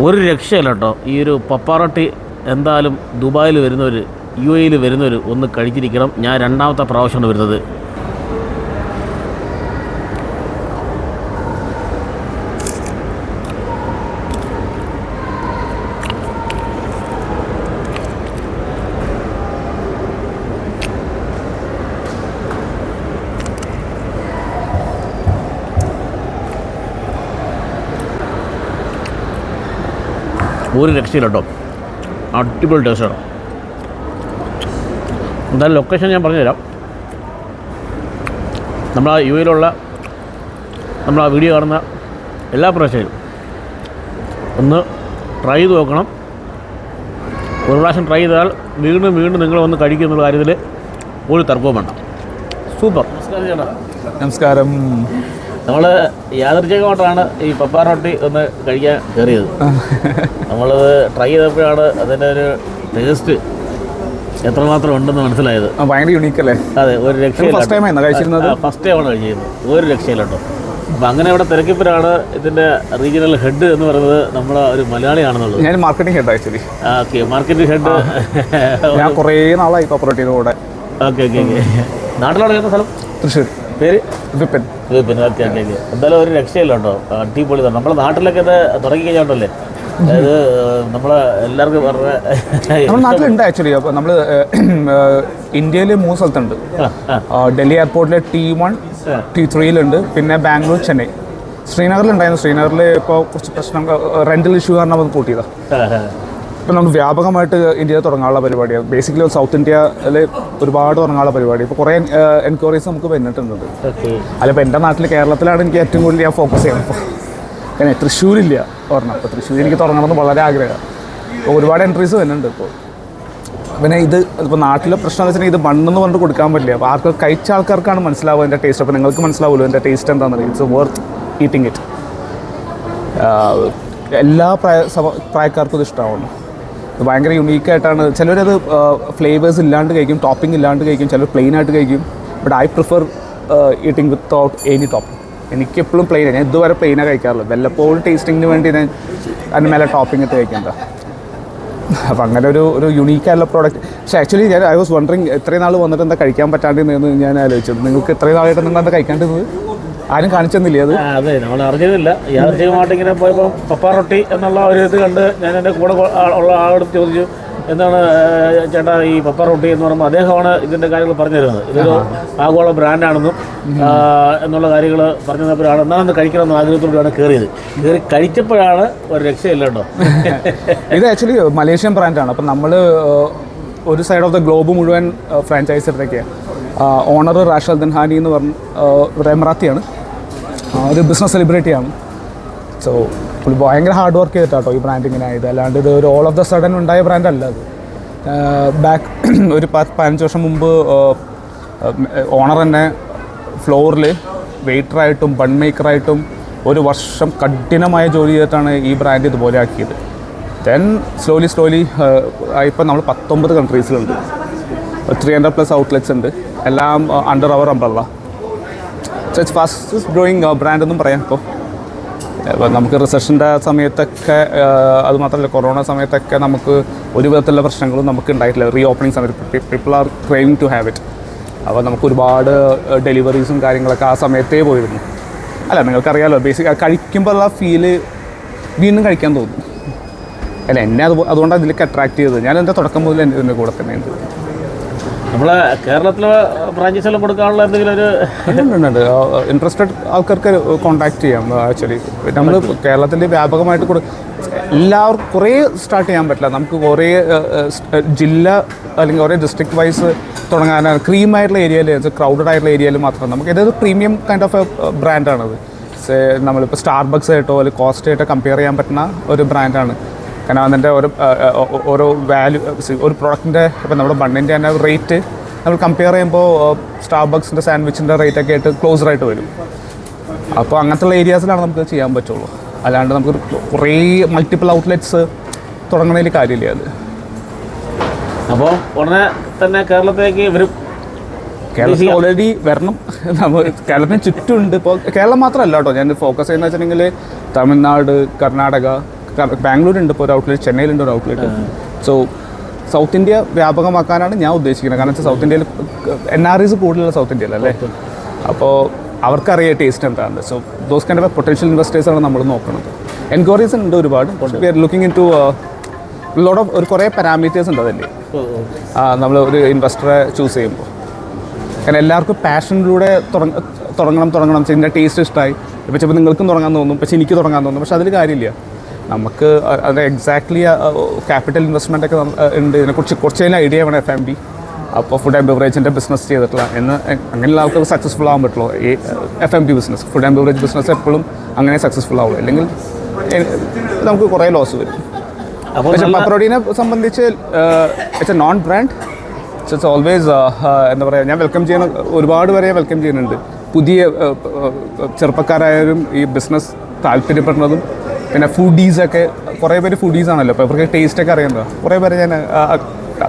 ഒരു രക്ഷയില്ല കേട്ടോ. ഈ ഒരു പപ്പാറട്ടി എന്തായാലും ദുബായിൽ വരുന്നവർ യു എയിൽ വരുന്നവർ ഒന്ന് കഴിച്ചിരിക്കണം. ഞാൻ രണ്ടാമത്തെ പ്രാവശ്യമാണ് വരുന്നത്. ഒരു രക്ഷയില്ല കേട്ടോ. അടിപൊളി ടേസ്റ്റാണ് എന്തായാലും ലൊക്കേഷൻ ഞാൻ പറഞ്ഞുതരാം. നമ്മൾ ആ യു എയിലുള്ള നമ്മൾ ആ വീഡിയോ കാണുന്ന എല്ലാ പ്രാവശ്യവും ഒന്ന് ട്രൈ ചെയ്ത് നോക്കണം. ഒരു പ്രാവശ്യം ട്രൈ ചെയ്താൽ വീണ്ടും വീണ്ടും നിങ്ങൾ വന്ന് കഴിക്കും എന്നുള്ള കാര്യത്തിൽ ഒരു തർക്കവും വേണ്ട. സൂപ്പർ. നമസ്കാരം ചേട്ടാ. നമസ്കാരം. നമ്മൾ യാദർച്ഛികമായിട്ടാണ് ഈ പപ്പാൻ റൊട്ടി ഒന്ന് കഴിക്കാൻ കയറിയത്. നമ്മളത് ട്രൈ ചെയ്തപ്പോഴാണ് അതിന്റെ ഒരു ടേസ്റ്റ് എത്രമാത്രം ഉണ്ടെന്ന് മനസ്സിലായത്. ഭയങ്കര യുണീക്ക് അല്ലേ? അതെ ഒരു രക്ഷയില്ല ഫസ്റ്റ് ടൈം കഴിച്ചിരുന്നത്? ഫസ്റ്റ് ടൈമാണ് കഴിച്ചിരുന്നത്. ഒരു രക്ഷയിലുണ്ടോ അപ്പം അങ്ങനെ ഇവിടെ തിരക്കിപ്പിലാണ് ഇതിന്റെ റീജിയണൽ ഹെഡ് എന്ന് പറയുന്നത് നമ്മൾ ഒരു മലയാളിയാണെന്നുള്ളത്. ഞാൻ marketing head actually okay marketing head ഞാൻ കുറേ നാളായി കോപ്പറേറ്റീവ് കൂടെ. ഓക്കെ ഓക്കെ ഓക്കെ നാട്ടിലാണ് സ്ഥലം? തൃശ്ശൂർ. പേര് വിപിൻ. വിപിൻ ഓക്കെ എന്തായാലും ഒരു രക്ഷയില്ല കേട്ടോ. അടിപൊളി തന്നെ നമ്മുടെ നാട്ടിലൊക്കെ ഇത് തുടങ്ങി കഴിഞ്ഞോണ്ടല്ലേ? അതായത് നമ്മളെ എല്ലാവർക്കും പറഞ്ഞ നമ്മുടെ നാട്ടിലുണ്ട് ആക്ച്വലി അപ്പോൾ നമ്മൾ ഇന്ത്യയിൽ മൂന്ന് സ്ഥലത്തുണ്ട്. ഡൽഹി എയർപോർട്ടിലെ ടി വൺ ടി ത്രീയിലുണ്ട് പിന്നെ ബാംഗ്ലൂർ ചെന്നൈ. ശ്രീനഗറിലുണ്ടായിരുന്നു. ശ്രീനഗറിൽ ഇപ്പോൾ കുറച്ച് പ്രശ്നം റെന്റൽ ഇഷ്യൂ കാരണം അത് കൂട്ടിയതാണ്. ഇപ്പം നമ്മൾ വ്യാപകമായിട്ട് ഇന്ത്യയിൽ തുടങ്ങാനുള്ള പരിപാടിയാണ് ബേസിക്കലി സൗത്ത് ഇന്ത്യയിൽ ഒരുപാട് തുടങ്ങാനുള്ള പരിപാടി. ഇപ്പോൾ കുറേ എൻക്വയറീസ് നമുക്ക് വന്നിട്ടുണ്ട്. അല്ല ഇപ്പോൾ എന്റെ നാട്ടിൽ കേരളത്തിലാണ് എനിക്ക് ഏറ്റവും കൂടുതൽ ഞാൻ ഫോക്കസ് ചെയ്യുന്നത്. കാരണം തൃശ്ശൂരില്ല ഒരെണ്ണം. അപ്പോൾ തൃശ്ശൂർ എനിക്ക് തുടങ്ങണമെന്ന് വളരെ ആഗ്രഹമാണ് ഒരുപാട് എൻട്രീസ് വരുന്നുണ്ട് ഇപ്പോൾ പിന്നെ ഇത് ഇപ്പോൾ നാട്ടിലെ പ്രശ്നം എന്ന് വെച്ചിട്ടുണ്ടെങ്കിൽ ഇത് മണ്ണെന്ന് പറഞ്ഞിട്ട് കൊടുക്കാൻ പറ്റില്ല. അപ്പോൾ ആർക്ക് കഴിച്ച ആൾക്കാർക്കാണ് മനസ്സിലാവുക എന്റെ ടേസ്റ്റ് അപ്പോൾ നിങ്ങൾക്ക് മനസ്സിലാവുമല്ലോ എന്റെ ടേസ്റ്റ് എന്താണെന്ന്. ഇറ്റ്സ് വർത്ത് ഈറ്റിംഗ് ഇറ്റ് എല്ലാ പ്രായ സമ- പ്രായക്കാർക്കും ഇത് ഇഷ്ടമാവുന്നു ഭയങ്കര യുണീക്കായിട്ടാണ് ചിലരത് ഫ്ലേവേഴ്സ് ഇല്ലാണ്ട് കഴിക്കും ടോപ്പിംഗ് ഇല്ലാണ്ട് കഴിക്കും ചിലർ പ്ലെയിൻ ആയിട്ട് കഴിക്കും. But I prefer eating without any topping എനിക്ക് എപ്പോഴും പ്ലെയിൻ ഞാൻ ഇതുവരെ പ്ലെയിനാണ് കഴിക്കാറുള്ളത് വല്ലപ്പോഴും ടേസ്റ്റിങ്ങിന് വേണ്ടി ഞാൻ അതിന് മേലെ ടോപ്പിംഗ് ഇട്ട് കഴിക്കേണ്ട. അപ്പം അങ്ങനെ ഒരു ഒരു യുണീക്കായിട്ടുള്ള പ്രോഡക്റ്റ് പക്ഷേ ആക്ച്വലി ഞാൻ ഐ വാസ് വണ്ടറിങ് ഇത്രയും നാൾ വന്നിട്ട് എന്താ കഴിക്കാൻ പറ്റാണ്ടിരുന്നതെന്ന് ഞാൻ ആലോചിച്ചത് നിങ്ങൾക്ക് ഇത്രയും നാളായിട്ട് നിങ്ങൾ എന്താ കഴിക്കാണ്ടിരുന്നത്? ആരും കാണിച്ചെന്നില്ലേ അത്? അതെ നമ്മൾ അറിഞ്ഞിരുന്നില്ല. യാദൃച്ഛികമായിട്ട് ഇങ്ങനെ പോയപ്പോൾ പപ്പാ റൊട്ടി എന്നുള്ള ഒരു ഇത് കണ്ട് ഞാൻ എന്റെ കൂടെ ഉള്ള ആളോട് ചോദിച്ചു എന്താണ് ചേട്ടാ ഈ പപ്പ റൊട്ടി എന്ന് പറയുമ്പോൾ അദ്ദേഹമാണ് ഇതിന്റെ കാര്യങ്ങൾ പറഞ്ഞു തരുന്നത്. ഇതൊരു ആഗോള ബ്രാൻഡാണെന്നും എന്നുള്ള കാര്യങ്ങൾ പറഞ്ഞു തന്നപ്പോഴാണ് എന്നാണെന്ന് കഴിക്കണമെന്ന് ആഗ്രഹത്തോടെയാണ് കയറിയത് കയറി കഴിച്ചപ്പോഴാണ് ഒരു രക്ഷയില്ല കേട്ടോ. ഇത് ആക്ച്വലി മലേഷ്യൻ ബ്രാൻഡാണ് അപ്പം നമ്മൾ ഒരു സൈഡ് ഓഫ് ദ ഗ്ലോബ് മുഴുവൻ ഫ്രാഞ്ചൈസ് ഓണർ റാഷൽ ദൻഹാനി എന്ന് പറഞ്ഞ ഒരു എമറാത്തിയാണ്. ഒരു ബിസിനസ് സെലിബ്രിറ്റിയാണ് സോ പുള്ളി ഭയങ്കര ഹാർഡ് വർക്ക് ചെയ്തിട്ടാട്ടോ ഈ ബ്രാൻഡ് ഇങ്ങനെ ആയത്. അല്ലാണ്ട് ഇത് ഒരു ഓൾ ഓഫ് ദ സഡൻ ഉണ്ടായ ബ്രാൻഡ് അല്ല അത്. ബാക്ക് ഒരു പത്ത് പതിനഞ്ച് വർഷം മുമ്പ് ഓണർ തന്നെ ഫ്ലോറിൽ വെയിറ്ററായിട്ടും ബൺ മേക്കറായിട്ടും ഒരു വർഷം കഠിനമായ ജോലി ചെയ്തിട്ടാണ് ഈ ബ്രാൻഡ് ഇതുപോലെ ആക്കിയത്. ദെൻ സ്ലോലി സ്ലോലി ഇപ്പം നമ്മൾ പത്തൊമ്പത് കൺട്രീസിലുണ്ട് ത്രീ ഹൺഡ്രഡ് പ്ലസ് ഔട്ട്ലെറ്റ്സ് ഉണ്ട്. എല്ലാം അണ്ടർ അവർ അംബ്രല്ല ചേച്ചി ഫാസ്റ്റസ്റ്റ് ഗ്രോയിങ് ബ്രാൻഡ് എന്നും പറയാം ഇപ്പോൾ നമുക്ക് റിസഷന്റെ സമയത്തൊക്കെ അതുമാത്രമല്ല അത് മാത്രമല്ല കൊറോണ സമയത്തൊക്കെ നമുക്ക് ഒരു വിധത്തിലുള്ള പ്രശ്നങ്ങളും നമുക്ക് ഉണ്ടായിട്ടില്ല. റീ ഓപ്പണിംഗ് സമയത്ത് people are craving to have it അപ്പോൾ നമുക്ക് ഒരുപാട് ഡെലിവറീസും കാര്യങ്ങളൊക്കെ ആ സമയത്തേ പോയിരുന്നു. അല്ല നിങ്ങൾക്കറിയാലോ ബേസിക് കഴിക്കുമ്പോൾ ആ ഫീൽ വീണ്ടും കഴിക്കാൻ തോന്നും. അല്ല എന്നെ അത് അതുകൊണ്ടാണ് ഇതിലേക്ക് അട്രാക്ട് ചെയ്തത്. ഞാൻ എന്റെ തുടക്കം മുതൽ എന്റെ കൂടെ തന്നെ നമ്മളെ കേരളത്തിലെ ബ്രാഞ്ചസ് എല്ലാം കൊടുക്കാനുള്ള എന്തെങ്കിലും ഒരു ഉണ്ട് ഇൻട്രസ്റ്റഡ് ആൾക്കാർക്ക് കോൺടാക്ട് ചെയ്യാം ആക്ച്വലി നമ്മൾ കേരളത്തിൽ വ്യാപകമായിട്ട് കൊടു എല്ലാവർക്കും കുറേ സ്റ്റാർട്ട് ചെയ്യാൻ പറ്റില്ല. നമുക്ക് കുറേ ജില്ല അല്ലെങ്കിൽ കുറേ ഡിസ്ട്രിക്ട് വൈസ് തുടങ്ങാനാണ് ക്രീം ആയിട്ടുള്ള ഏരിയയിൽ ക്രൗഡഡ് ആയിട്ടുള്ള ഏരിയയിൽ മാത്രം. നമുക്ക് ഏതൊരു പ്രീമിയം കൈൻഡ് ഓഫ് ബ്രാൻഡാണത് നമ്മളിപ്പോൾ സ്റ്റാർബക്സ് ആയിട്ടോ അല്ലെങ്കിൽ കോസ്റ്റ് ആയിട്ടോ കമ്പയർ ചെയ്യാൻ പറ്റുന്ന ഒരു ബ്രാൻഡാണ് കാരണം അതിന്റെ ഓരോ ഓരോ വാല്യൂ ഒരു പ്രൊഡക്റ്റിന്റെ ഇപ്പം നമ്മുടെ ബണ്ണിന്റെ തന്നെ റേറ്റ് നമ്മൾ കമ്പയർ ചെയ്യുമ്പോൾ സ്റ്റാർബക്സിന്റെ സാൻഡ്വിച്ചിന്റെ റേറ്റ് ഒക്കെ ആയിട്ട് ക്ലോസർ ആയിട്ട് വരും. അപ്പോൾ അങ്ങനത്തെ ഏരിയാസിലാണ് നമുക്ക് ചെയ്യാൻ പറ്റുള്ളൂ. അല്ലാണ്ട് നമുക്ക് കുറേ മൾട്ടിപ്പിൾ ഔട്ട്ലെറ്റ്സ് തുടങ്ങുന്നതിൽ കാര്യമില്ല അത്. അപ്പോൾ ഉടനെ തന്നെ കേരളത്തിലേക്ക് വരും കേരളത്തിൽ ഓൾറെഡി വരണം. നമ്മൾ കേരളത്തിന് ചുറ്റുമുണ്ട് ഇപ്പോൾ കേരളം മാത്രമല്ല കേട്ടോ. ഞാൻ ഫോക്കസ് ചെയ്യുന്ന വെച്ചിട്ടുണ്ടെങ്കിൽ തമിഴ്നാട് കർണാടക ബാംഗ്ലൂരുണ്ട് ഇപ്പോൾ ഒരു ഔട്ട്ലെറ്റ് ചെന്നൈയിലുണ്ട് ഒരു ഔട്ട്ലെറ്റ് സോ സൗത്ത് ഇന്ത്യ വ്യാപകമാക്കാനാണ് ഞാൻ ഉദ്ദേശിക്കുന്നത്. കാരണം വെച്ചാൽ സൗത്ത് ഇന്ത്യയിൽ എൻ ആർ ഐസ് കൂടുതലുള്ള സൗത്ത് ഇന്ത്യയിലല്ലേ അപ്പോൾ അവർക്കറിയാം ടേസ്റ്റ് എന്താണ് so those kind of potential investors ആണ് നമ്മൾ നോക്കുന്നത് എൻക്വയറീസ് ഉണ്ട് ഒരുപാട്. We are looking into load of ഒരു കുറേ പാരാമീറ്റേഴ്സ് ഉണ്ട് അതിന്റെ നമ്മൾ ഒരു ഇൻവെസ്റ്ററെ ചൂസ് ചെയ്യുമ്പോൾ കാരണം എല്ലാവർക്കും പാഷനിലൂടെ തുടങ്ങ തുടങ്ങണം തുടങ്ങണം. ഇതിന്റെ ടേസ്റ്റ് ഇഷ്ടമായി ഇപ്പോൾ ചിലപ്പോൾ നിങ്ങൾക്കും തുടങ്ങാൻ തോന്നും. പക്ഷേ എനിക്ക് തുടങ്ങാൻ തോന്നും. പക്ഷേ അതിൽ കാര്യമില്ല. നമുക്ക് അത് എക്സാക്ട്ലി ക്യാപിറ്റൽ ഇൻവെസ്റ്റ്മെന്റ് ഒക്കെ ഉണ്ട്. ഇതിനെക്കുറിച്ച് കുറച്ച് കഴിഞ്ഞാൽ ഐഡിയ വേണം എഫ് എം ബി അപ്പോൾ ഫുഡ് ആൻഡ് ബെവറേജിന്റെ ബിസിനസ് ചെയ്തിട്ടുള്ള എന്ന് അങ്ങനെയുള്ള ആൾക്കാർക്ക് സക്സസ്ഫുൾ ആകാൻ പറ്റുള്ളൂ. ഈ F and B business food and beverage business എപ്പോഴും അങ്ങനെ സക്സസ്ഫുൾ ആവുള്ളൂ. അല്ലെങ്കിൽ നമുക്ക് കുറേ ലോസ് വരും. അപ്പോൾ പക്ഷേ പപ്പറോടീനെ സംബന്ധിച്ച് it's a known brand it's always എന്താ പറയുക ഞാൻ വെൽക്കം ചെയ്യുന്ന ഒരുപാട് പേരെ വെൽക്കം ചെയ്യുന്നുണ്ട്. പുതിയ ചെറുപ്പക്കാരായാലും ഈ ബിസിനസ് താല്പര്യപ്പെടുന്നതും പിന്നെ ഫുഡീസൊക്കെ കുറേ പേര് ഫുഡീസ് ആണല്ലോ. അപ്പോൾ ഇവർക്ക് ടേസ്റ്റൊക്കെ അറിയണ്ടോ കുറേ പേര് ഞാൻ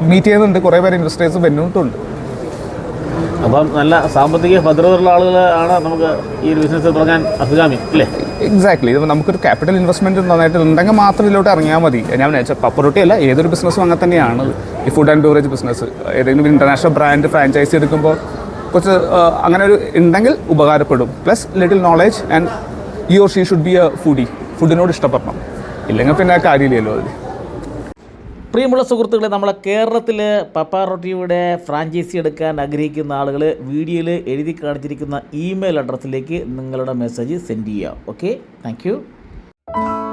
മീറ്റ് ചെയ്യുന്നുണ്ട്. കുറേ പേര് ഇൻവെസ്റ്റേഴ്സ് വന്നിട്ടുണ്ട്. അപ്പം നല്ല സാമ്പത്തിക ഭദ്രതയുള്ള ആളുകൾ ആണ് നമുക്ക് ഈ ഒരു ബിസിനസ് തുടങ്ങാൻ അഭികാമി അല്ലേ? എക്സാക്ട്ലി ഇത് നമുക്കൊരു ക്യാപിറ്റൽ ഇൻവെസ്റ്റ്മെന്റ് നന്നായിട്ട് ഉണ്ടെങ്കിൽ മാത്രം ഇതിലോട്ട് ഇറങ്ങിയാൽ മതി. ഞാൻ വെച്ചാൽ പപ്പറൊട്ടി അല്ല ഏതൊരു ബിസിനസ്സും അങ്ങനെ തന്നെയാണ്. ഈ ഫുഡ് ആൻഡ് ബിവറേജ് ബിസിനസ് ഏതെങ്കിലും ഇന്റർനാഷണൽ ബ്രാൻഡ് ഫ്രാഞ്ചൈസി എടുക്കുമ്പോൾ കുറച്ച് അങ്ങനെ ഒരു ഉണ്ടെങ്കിൽ ഉപകാരപ്പെടും. Plus little knowledge and you or she should be a foodie ഫുഡിനോട് ഇഷ്ടപ്പെടണം. ഇല്ലെങ്കിൽ പിന്നെ കാര്യമില്ലല്ലോ അതിൽ പ്രിയമുള്ള സുഹൃത്തുക്കളെ നമ്മളെ കേരളത്തിൽ പപ്പ റൊട്ടിയുടെ ഫ്രാഞ്ചൈസി എടുക്കാൻ ആഗ്രഹിക്കുന്ന ആളുകൾ വീഡിയോയിൽ എഴുതി കാണിച്ചിരിക്കുന്ന ഇമെയിൽ അഡ്രസ്സിലേക്ക് നിങ്ങളുടെ മെസ്സേജ് സെൻഡ് ചെയ്യുക ഓക്കെ താങ്ക്